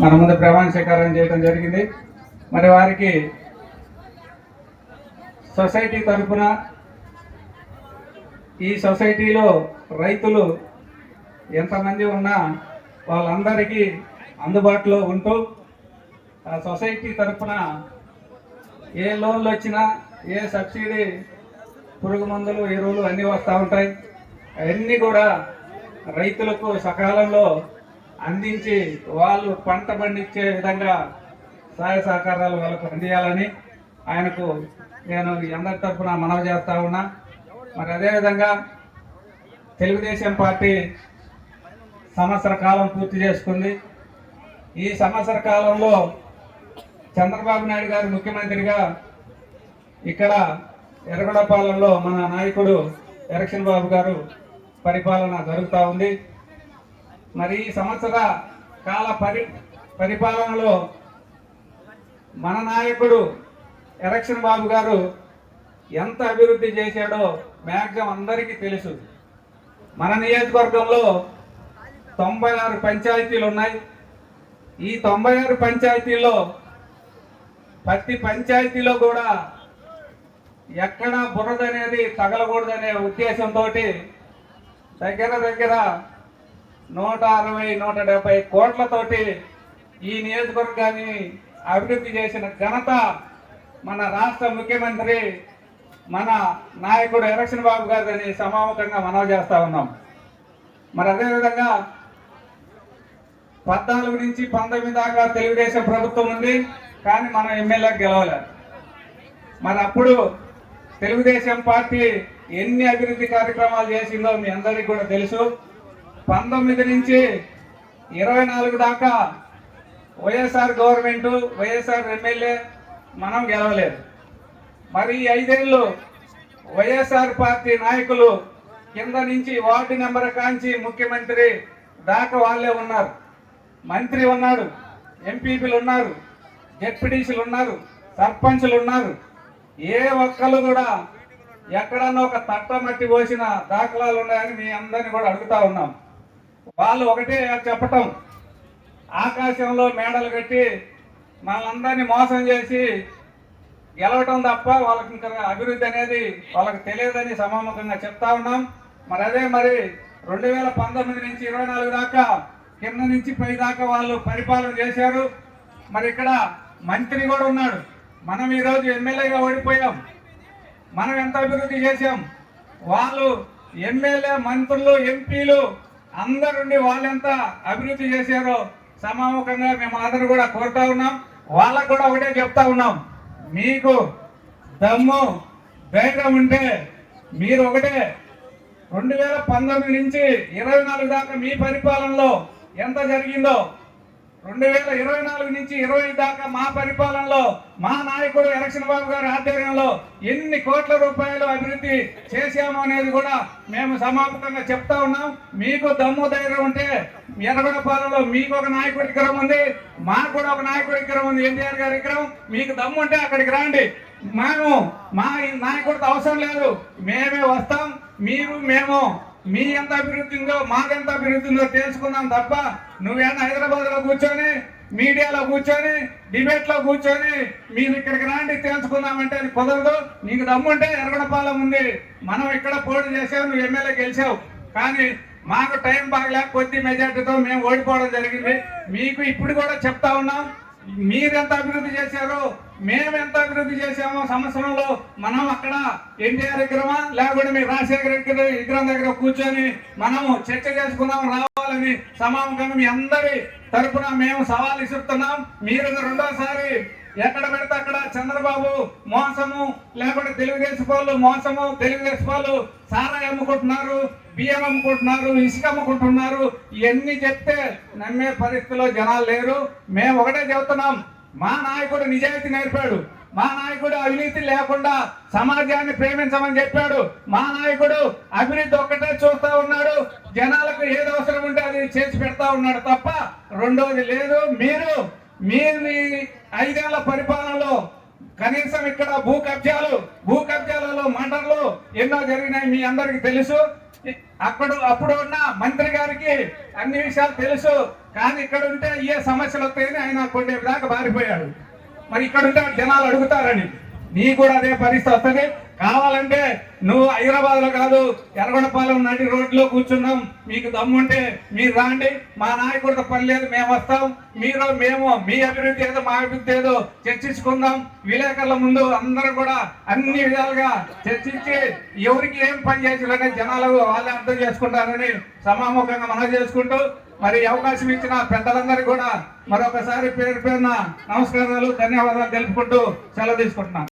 మన ముందు ప్రమాణ స్వీకారం చేయడం జరిగింది. మరి వారికి సొసైటీ తరఫున ఈ సొసైటీలో రైతులు ఎంతమంది ఉన్నా వాళ్ళందరికీ అందుబాటులో ఉంటూ ఆ సొసైటీ తరఫున ఏ లోన్లు వచ్చినా ఏ సబ్సిడీ పురుగు మందులు ఎరువులు అన్నీ వస్తూ ఉంటాయి. అవన్నీ కూడా రైతులకు సకాలంలో అందించి వాళ్ళు పంట పండించే విధంగా సహాయ సహకారాలు వాళ్ళకు అందియాలని ఆయనకు నేను ఎందరి అందరి తరఫున మనవి చేస్తా ఉన్నా. మరి అదేవిధంగా తెలుగుదేశం పార్టీ సంవత్సర కాలం పూర్తి చేసుకుంది. ఈ సంవత్సర కాలంలో చంద్రబాబు నాయుడు గారు ముఖ్యమంత్రిగా ఇక్కడ ఎర్రగొడపాలెంలో మన నాయకుడు ఎరక్షన్ బాబు గారు పరిపాలన జరుగుతూ ఉంది. మరి ఈ సంవత్సర కాల పరి పరిపాలనలో మన నాయకుడు ఎలక్షన్ బాబు గారు ఎంత అభివృద్ధి చేశాడో మ్యాక్సిమం అందరికీ తెలుసు. మన నియోజకవర్గంలో తొంభై ఆరు పంచాయతీలు ఉన్నాయి. ఈ తొంభై ఆరు పంచాయతీల్లో ప్రతి పంచాయతీలో కూడా ఎక్కడ బురద అనేది తగలకూడదనే ఉద్దేశంతో దగ్గర దగ్గర నూట అరవై నూట డెబ్బై కోట్లతోటి ఈ నియోజకవర్గాన్ని అభివృద్ధి చేసిన ఘనత మన రాష్ట్ర ముఖ్యమంత్రి మన నాయకుడు ఎలక్షన్ బాబు గారిని సమాముఖంగా మనవి చేస్తా ఉన్నాం. మరి అదేవిధంగా పద్నాలుగు నుంచి పంతొమ్మిది దాకా తెలుగుదేశం ప్రభుత్వం ఉంది కానీ మనం ఎమ్మెల్యే గెలవలేదు మరి అప్పుడు తెలుగుదేశం పార్టీ ఎన్ని అభివృద్ధి కార్యక్రమాలు చేసిందో మీ అందరికీ కూడా తెలుసు. పంతొమ్మిది నుంచి ఇరవై నాలుగు దాకా వైఎస్ఆర్ గవర్నమెంట్ వైఎస్ఆర్ ఎమ్మెల్యే మనం గెలవలేదు. మరి ఈ ఐదేళ్ళు వైఎస్ఆర్ పార్టీ నాయకులు కింద నుంచి వార్డు నెంబర్ కాంచి ముఖ్యమంత్రి దాకా వాళ్ళే ఉన్నారు. మంత్రి ఉన్నాడు ఎంపీపీలు ఉన్నారు జెడ్పీటీసీలు ఉన్నారు సర్పంచులు ఉన్నారు. ఏ ఒక్కరు కూడా ఎక్కడన్నా ఒక తట్ట మట్టి పోసిన దాఖలాలు ఉన్నాయని మీ అందరిని కూడా అడుగుతా ఉన్నాం. వాళ్ళు ఒకటే చెప్పటం. ఆకాశంలో మేడలు కట్టి మనందరినీ మోసం చేసి గెలవటం తప్ప వాళ్ళకి ఇంకా అభివృద్ధి అనేది వాళ్ళకి తెలియదని సమాముఖంగా చెప్తా ఉన్నాం. మరి అదే మరి రెండు వేల పంతొమ్మిది నుంచి ఇరవై నాలుగు దాకా కింద నుంచి పై దాకా వాళ్ళు పరిపాలన చేశారు. మరి ఇక్కడ మంత్రి కూడా ఉన్నాడు. మనం ఈరోజు ఎమ్మెల్యేగా ఓడిపోయాం. మనం ఎంత అభివృద్ధి చేశాం? వాళ్ళు ఎమ్మెల్యే మంత్రులు ఎంపీలు అందరుండి వాళ్ళెంత అభివృద్ధి చేశారో సమాముఖంగా మేము అందరూ కూడా కోరుతా ఉన్నాం. వాళ్ళకు కూడా ఒకటే చెప్తా ఉన్నాం. మీకు దమ్ము ధైర్యం ఉంటే మీరు ఒకటే. రెండు వేల పంతొమ్మిది నుంచి ఇరవై నాలుగు దాకా మీ పరిపాలనలో ఎంత జరిగిందో రెండు వేల ఇరవై నాలుగు నుంచి ఇరవై దాకా మా పరిపాలనలో మా నాయకుడు ఎలక్షన్ బాబు గారి ఆధ్వర్యంలో ఎన్ని కోట్ల రూపాయలు అభివృద్ధి చేశాము అనేది కూడా మేము సమాపకంగా చెప్తా ఉన్నాం. మీకు దమ్ము ధైర్యం ఉంటే ఎర్రగొండపాలెంలో మీకు ఒక నాయకుడి విగ్రహం ఉంది మాకు కూడా ఒక నాయకుడి విగ్రహం ఉంది ఎన్టీఆర్ గారి విగ్రహం. మీకు దమ్ము ఉంటే అక్కడికి రండి. మేము మా నాయకుడితో అవసరం లేదు. మేమే వస్తాం. మీరు మేము మీ ఎంత అభివృద్ధి ఉందో మాకెంత అభివృద్ధి ఉందో తెలుసుకుందాం తప్ప నువ్వేనా హైదరాబాద్లో కూర్చొని మీడియాలో కూర్చొని డిబేట్లో కూర్చొని మీరు ఇక్కడికి రాండి తెలుసుకుందామంటే అది కుదరదు. నీకు దమ్ముంటే ఎరగడపాలెం ఉంది. మనం ఇక్కడ పోటీ చేసావు నువ్వు ఎమ్మెల్యే గెలిచావు. కానీ మాకు టైం బాగలేక కొద్ది మెజార్టీతో మేము ఓడిపోవడం జరిగింది. మీకు ఇప్పుడు కూడా చెప్తా ఉన్నాం మీరెంత అభివృద్ధి చేశారో మేము ఎంత అభివృద్ధి చేశామో సంవత్సరంలో మనం అక్కడ ఎన్టీఆర్ విగ్రహమా లేకపోతే మీ రాజశేఖర విగ్రహం దగ్గర కూర్చొని మనము చర్చ చేసుకుందాం రావాలని సమాముఖంగా మీ అందరి తరఫున మేము సవాల్ ఇస్తున్నాం మీరు రెండోసారి ఎక్కడ పెడితే అక్కడ చంద్రబాబు మోసము లేకుంటే తెలుగుదేశం వాళ్ళు మోసము తెలుగుదేశం వాళ్ళు సారా అమ్ముకుంటున్నారు బియ్యం అమ్ముకుంటున్నారు ఇసుక అమ్ముకుంటున్నారు ఇవన్నీ చెప్తే నమ్మే పరిస్థితిలో జనాలు లేరు. మేము ఒకటే చెబుతున్నాం మా నాయకుడు నిజాయితీ నేర్పాడు. మా నాయకుడు అవినీతి లేకుండా సమాజాన్ని ప్రేమించమని చెప్పాడు. మా నాయకుడు అభివృద్ధి ఒక్కటే చూస్తా ఉన్నాడు. జనాలకు ఏది అవసరం ఉంటే అది చేసి పెడతా ఉన్నాడు తప్ప రెండోది లేదు. మీరు మీరు ఐదేళ్ళ పరిపాలనలో కనీసం ఇక్కడ భూ కబ్జాలు భూ కబ్జాలలో మండలు ఎన్నో జరిగినాయి మీ అందరికి తెలుసు. అప్పుడు అప్పుడు ఉన్న మంత్రి గారికి అన్ని విషయాలు తెలుసు. కానీ ఇక్కడ ఉంటే ఏ సమస్యలు వస్తాయని ఆయన కొన్ని దాకా బారిపోయాడు మరి ఇక్కడ ఉంటే జనాలు అడుగుతారని. నీ కూడా అదే పరిస్థితి వస్తుంది. కావాలంటే నువ్వు హైదరాబాద్లో కాదు ఎర్రగొండపాలెం నడి రోడ్లో కూర్చున్నాం. మీకు దమ్ముంటే మీరు రాండి. మా నాయకుడితో పని లేదు మేము వస్తాం. మీరు మేము మీ అభివృద్ధి ఏదో మా అభివృద్ధి ఏదో చర్చించుకుందాం. విలేకరుల ముందు అందరూ కూడా అన్ని విధాలుగా చర్చించి ఎవరికి ఏం పని చేయాలనే జనాలు వాళ్ళే అర్థం చేసుకుంటారని సమాముఖంగా మనం చేసుకుంటూ మరి అవకాశం ఇచ్చిన పెద్దలందరికీ కూడా మరొకసారి పేరు పేరున నమస్కారాలు ధన్యవాదాలు తెలుపుకుంటూ సెలవు తీసుకుంటున్నాను.